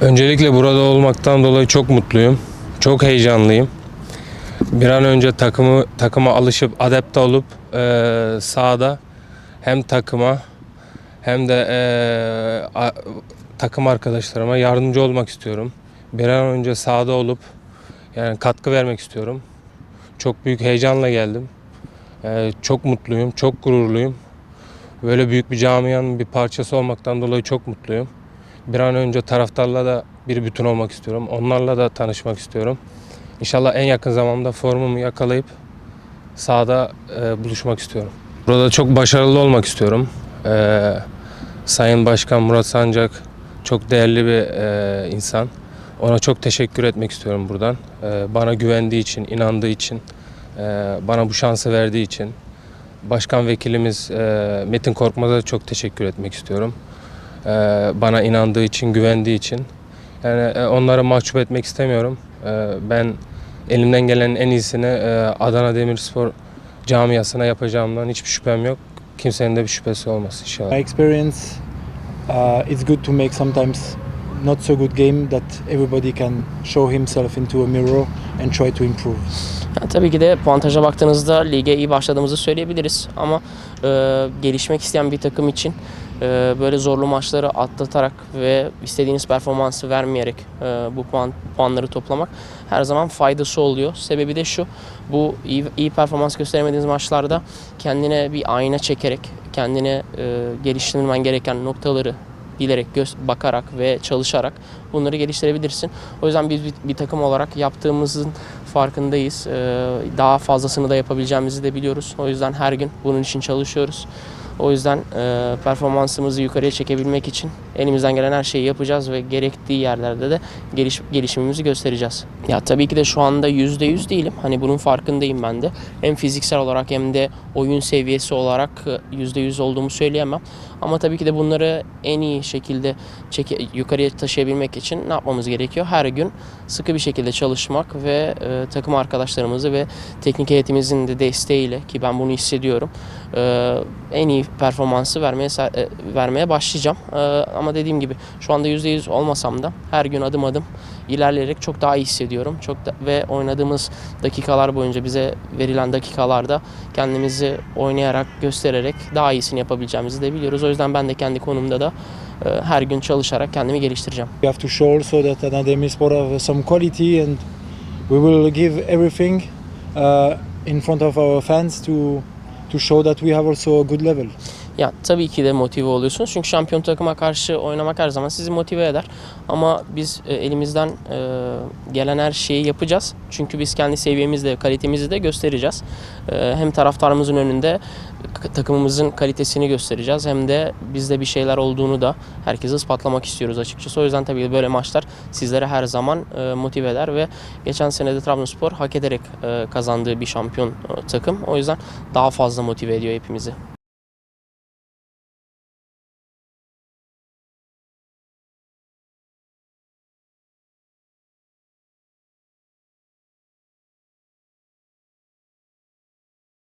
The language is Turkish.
Öncelikle burada olmaktan dolayı çok mutluyum. Çok heyecanlıyım. Bir an önce takımı takıma alışıp adapte olup eee sahada hem takıma hem de eee, a- takım arkadaşlarıma yardımcı olmak istiyorum. Bir an önce sahada olup yani katkı vermek istiyorum. Çok büyük heyecanla geldim. Eee, çok mutluyum, çok gururluyum. Böyle büyük bir camianın bir parçası olmaktan dolayı çok mutluyum. Bir an önce taraftarla da bir bütün olmak istiyorum. Onlarla da tanışmak istiyorum. İnşallah en yakın zamanda formumu yakalayıp sahada e, buluşmak istiyorum. Burada çok başarılı olmak istiyorum. E, Sayın Başkan Murat Sancak çok değerli bir e, insan. Ona çok teşekkür etmek istiyorum buradan. E, bana güvendiği için, inandığı için, e, bana bu şansı verdiği için. Başkan vekilimiz e, Metin Korkmaz'a çok teşekkür etmek istiyorum. E, bana inandığı için, güvendiği için. Yani e, onları mahcup etmek istemiyorum. E, ben elimden gelenin en iyisini e, Adana Demirspor camiasına yapacağımdan hiçbir şüphem yok. Kimsenin de bir şüphesi olmasın inşallah. My experience, uh, it's good to make sometimes not so good game that everybody can show himself into a mirror and try to improve. Ya tabii ki de puantaja baktığınızda lige iyi başladığımızı söyleyebiliriz ama e, gelişmek isteyen bir takım için böyle zorlu maçları atlatarak ve istediğiniz performansı vermeyerek e, bu puan puanları toplamak her zaman faydası oluyor. Sebebi de şu, bu iyi, iyi performans gösteremediğiniz maçlarda kendine bir ayna çekerek, kendine e, geliştirmen gereken noktaları bilerek, göz, bakarak ve çalışarak bunları geliştirebilirsin. O yüzden biz bir, bir takım olarak yaptığımızın farkındayız. Ee, daha fazlasını da yapabileceğimizi de biliyoruz. O yüzden her gün bunun için çalışıyoruz. O yüzden e, performansımızı yukarıya çekebilmek için elimizden gelen her şeyi yapacağız ve gerektiği yerlerde de geliş, gelişimimizi göstereceğiz. Ya tabii ki de şu anda %100 değilim. Hani bunun farkındayım ben de. Hem fiziksel olarak hem de oyun seviyesi olarak e, %100 olduğumu söyleyemem. Ama tabii ki de bunları en iyi şekilde çeke, yukarıya taşıyabilmek için ne yapmamız gerekiyor? Her gün sıkı bir şekilde çalışmak ve e, takım arkadaşlarımızı ve teknik heyetimizin de desteğiyle ki ben bunu hissediyorum. e, en iyi performansı vermeye e, vermeye başlayacağım. E, ama dediğim gibi şu anda %100 olmasam da her gün adım adım ilerleyerek çok daha iyi hissediyorum. Çok da, ve oynadığımız dakikalar boyunca bize verilen dakikalarda kendimizi oynayarak, göstererek daha iyisini yapabileceğimizi de biliyoruz. O yüzden ben de kendi konumda da e, her gün çalışarak kendimi geliştireceğim. We have to show also that Adana Demirspor have some quality and we will give everything uh, in front of our fans to to show that we have also a good level. Ya tabii ki de motive oluyorsunuz. Çünkü şampiyon takıma karşı oynamak her zaman sizi motive eder. Ama biz e, elimizden e, gelen her şeyi yapacağız. Çünkü biz kendi seviyemizde, kalitemizi de göstereceğiz. E, hem taraftarımızın önünde takımımızın kalitesini göstereceğiz. Hem de bizde bir şeyler olduğunu da herkese ispatlamak istiyoruz açıkçası. O yüzden tabii böyle maçlar sizlere her zaman motive eder ve geçen sene de Trabzonspor hak ederek kazandığı bir şampiyon takım. O yüzden daha fazla motive ediyor hepimizi.